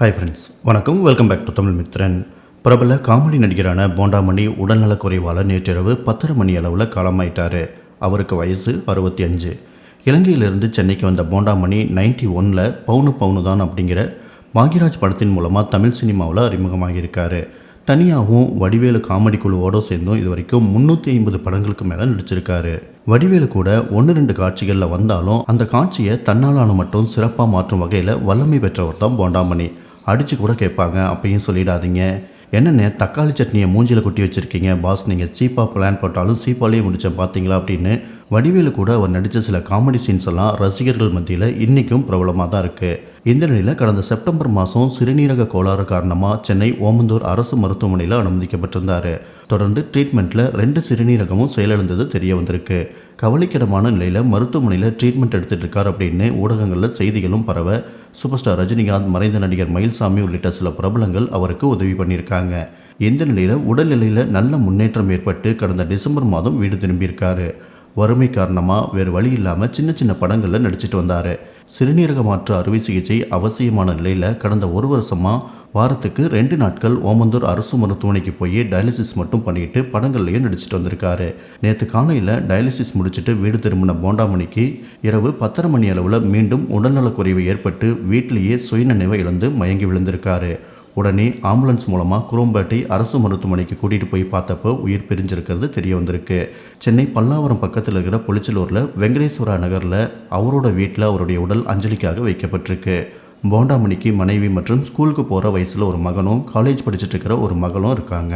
Hi friends வணக்கம். Welcome back to Tamil Mithran. பிரபல comedy நடிகரான Bonda Mani உடல்நலக் குறைவால் நேற்றிரவு பத்தரை மணி அளவில் காலமாயிட்டார். அவருக்கு வயசு அறுபத்தி அஞ்சு. இலங்கையிலிருந்து சென்னைக்கு வந்த போண்டாமணி நைன்டி ஒனில் பவுனு பவுனு தான் அப்படிங்கிற பாக்யராஜ் படத்தின் மூலமாக தமிழ் சினிமாவில் அறிமுகமாகியிருக்காரு. தனியாகவும் வடிவேலு காமெடி குழுவோடு சேர்ந்தும் இது வரைக்கும் முந்நூற்றி ஐம்பது படங்களுக்கு மேலே நடிச்சிருக்காரு. வடிவேலு கூட ஒன்று ரெண்டு காட்சிகளில் வந்தாலும் அந்த காட்சியை தன்னாலான மட்டும் சிறப்பாக மாற்றும் வகையில் வல்லமை பெற்றவர் தான் போண்டாமணி. அடித்து கூட கேட்பாங்க. அப்பையும் சொல்லிடாதீங்க. என்னென்ன தக்காளி சட்னியை மூஞ்சியில் கொட்டி வச்சுருக்கீங்க? பாஸ் நீங்கள் சீப்பாக பிளான் போட்டாலும் சீப்பாலேயே முடித்தேன் பார்த்தீங்களா அப்படின்னு. வடிவேலு கூட அவர் நடித்த சில காமெடி சீன்ஸ் எல்லாம் ரசிகர்கள் மத்தியில் இன்றைக்கும் பிரபலமாக தான் இருக்குது இந்த நிலையில் கடந்த செப்டம்பர் மாதம் சிறுநீரக கோளாறு காரணமாக சென்னை ஓமந்தூர் அரசு மருத்துவமனையில் அனுமதிக்கப்பட்டிருந்தார். தொடர்ந்து ட்ரீட்மெண்ட்டில் ரெண்டு சிறுநீரகமும் செயலிழந்தது தெரிய வந்திருக்கு. கவலைக்கிடமான நிலையில் மருத்துவமனையில் ட்ரீட்மெண்ட் எடுத்துகிட்டு இருக்கார் அப்படின்னு ஊடகங்களில் செய்திகளும் பரவ சூப்பர் ஸ்டார் ரஜினிகாந்த் மறைந்த நடிகர் மயில்சாமி உள்ளிட்ட சில பிரபலங்கள் அவருக்கு உதவி பண்ணியிருக்காங்க. இந்த நிலையில் உடல்நிலையில் நல்ல முன்னேற்றம் ஏற்பட்டு கடந்த டிசம்பர் மாதம் வீடு திரும்பியிருக்காரு. வறுமை காரணமாக வேறு வழி இல்லாமல் சின்ன சின்ன படங்களில் நடிச்சிட்டு வந்தார். சிறுநீரக மாற்று அறுவை சிகிச்சை அவசியமான நிலையில் கடந்த ஒரு வருஷமாக வாரத்துக்கு ரெண்டு நாட்கள் ஓமந்தூர் அரசு மருத்துவமனைக்கு போய் டயாலிசிஸ் மட்டும் பண்ணிட்டு படங்கள்லையும் நடிச்சிட்டு வந்திருக்காரு. நேற்று காலையில் டயாலிசிஸ் முடிச்சுட்டு வீடு திரும்பின போண்டாமணிக்கு இரவு பத்தரை மணி அளவில் மீண்டும் உடல்நலக்குறைவு ஏற்பட்டு வீட்டிலேயே சுயநினைவை இழந்து மயங்கி விழுந்திருக்காரு. உடனே ஆம்புலன்ஸ் மூலமாக குரோம்பேட்டை அரசு மருத்துவமனைக்கு கூட்டிகிட்டு போய் பார்த்தப்போ உயிர் பிரிஞ்சிருக்கிறது தெரிய வந்திருக்கு சென்னை பல்லாவரம் பக்கத்தில் இருக்கிற பொலிச்சலூரில் வெங்கடேஸ்வரா நகரில் அவரோட வீட்டில் அவருடைய உடல் அஞ்சலிக்காக வைக்கப்பட்டிருக்கு. போண்டாமணிக்கு மனைவி மற்றும் ஸ்கூலுக்கு போகிற வயசில் ஒரு மகனும் காலேஜ் படிச்சுட்டு இருக்கிற ஒரு மகளும் இருக்காங்க.